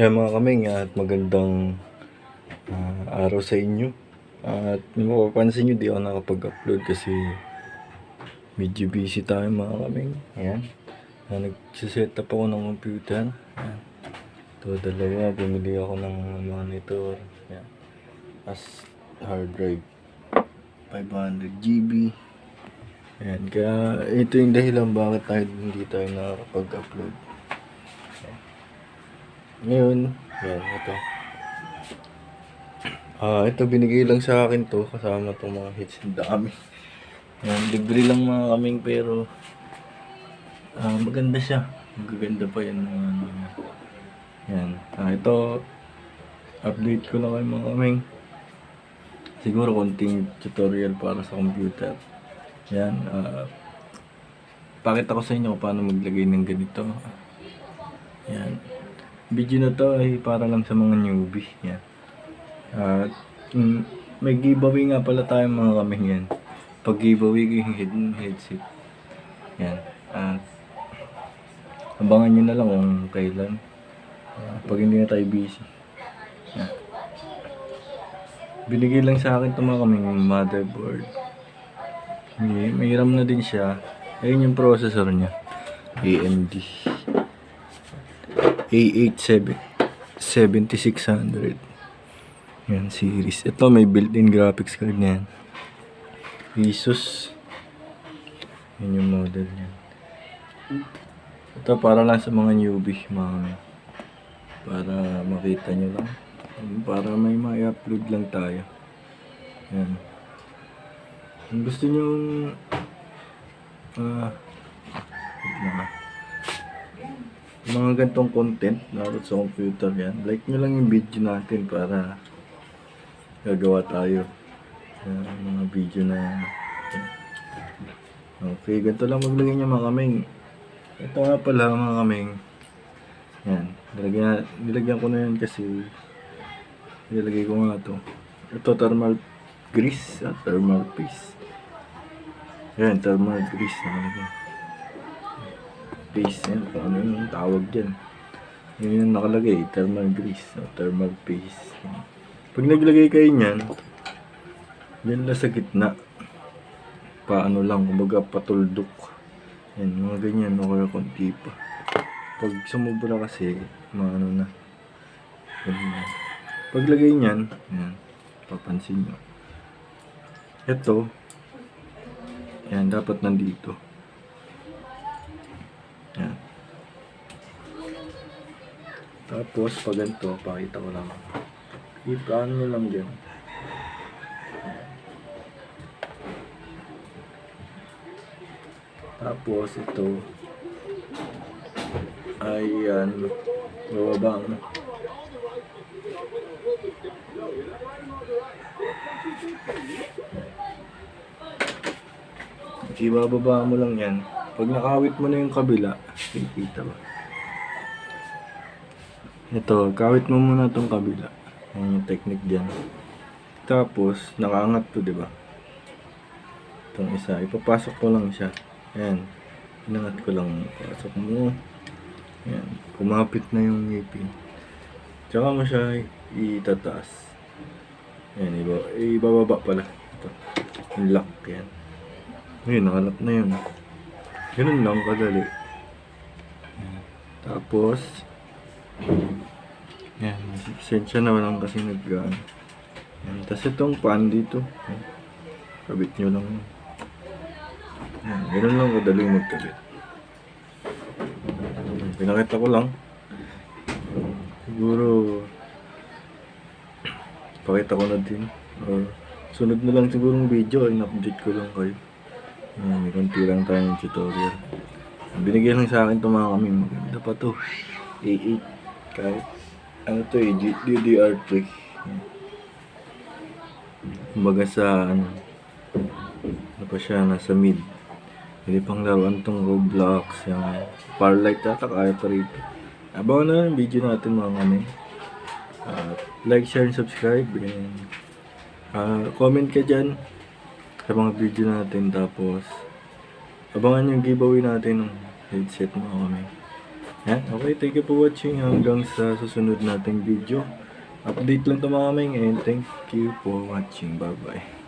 Yan mga kaming at magandang ah, araw sa inyo. At mapapansin nyo, di ako nakapag-upload kasi medyo busy tayo mga kaming. Ayan. Uh, nagsiset up ako ng computer. Ayan. Ito dalawa, bumili ako ng monitor. Ayan. As hard drive. 500 GB. Ayan, kaya ito yung dahilan bakit tayo hindi tayo nakakapag-upload. Ngayon, yan, ito. Ah, ito binigay lang sa akin to kasama tong mga hits dami. Yan, libre lang mga kaming pero ah, maganda siya. Magaganda pa yan ng ano. Yan. Ah, ito update ko lang kayo mga kaming. Siguro konting tutorial para sa computer. Yan. ah pakita ko sa inyo paano maglagay ng ganito. Yan. Video na to ay para lang sa mga newbie. Yan. At mm, may giveaway nga pala tayo mga kaming yan. Pag giveaway yung head, headset. Yan. At abangan nyo na lang kung kailan. Ah, pag hindi na tayo busy. Yan. Binigay lang sa akin ito mga kaming motherboard. May, may RAM na din siya. Ayun yung processor niya. AMD. A87 7600 yan series. Ito may built-in graphics card na yan. Asus. Yan yung model niyan ito para lang sa mga newbie mga para makita nyo lang. Para may ma-upload lang tayo. Yan. Kung gusto nyo lang ah mga gantong content naroon sa computer yan. Like nyo lang yung video natin para gagawa tayo. Yan, mga video na Okay, ganito lang maglagay niya mga kaming. Ito nga pala mga kaming. Yan, nilagyan, nilagyan ko na yan kasi nilagay ko nga to. Ito thermal grease at thermal paste. Yan, thermal grease nakalagay paste yan, kung ano yung tawag dyan. Yun yung nakalagay, thermal grease, o thermal paste. Pag naglagay kayo niyan, yan lang sa gitna. Paano lang, kumbaga patuldok. Yan, mga ganyan, o kaya konti pa. Pag sumubra kasi, maano na. Ganyan. Paglagay niyan, yan, papansin nyo. Ito, yan, dapat nandito. Yan. Tapos, pag ganito, pakita ko lang. Ipaano nyo lang dyan. Tapos, ito, ay yan, bababa mo. Ibababa mo lang yan. Pag nakawit mo na yung kabila, kikita ba? Ito, kawit mo muna itong kabila. Yan yung technique dyan. Tapos, nakaangat to, di ba? Itong isa, ipapasok ko lang siya. Ayan. Inangat ko lang. Pasok mo. Ayan. Kumapit na yung ngipin. Tsaka mo siya itataas. Ayan, iba, ibababa pala. Ito. Yung lock, yan. Ayun, nakalap na yun. Ganun lang kadali. Ayan. Tapos, yan, sensya na lang kasi naggaan. Yan, tapos itong pan dito. Kabit nyo lang. Yan, ganun lang kadali magkabit. Pinakita ko lang. Siguro, pakita ko na din. Or, sunod na lang siguro ng video, in-update ko lang kayo. Yan, may konti lang tayong tutorial. Binigyan lang sa akin itong mga kami. Maganda pa to. A8. Kahit ano to eh, D- DDR3. Yan. Kumbaga sa ano, ano pa siya, nasa mid. Hindi pang laruan tong Roblox, yung Farlight yata kaya pa rito. Abangan na yung video natin mga kami. Uh, like, share, and subscribe. And, ah, comment ka dyan sa mga video natin. Tapos, abangan yung giveaway natin ng headset mga kami. Yan, okay, thank you for watching hanggang sa susunod nating video. Update lang to mga kaming and thank you for watching. Bye-bye.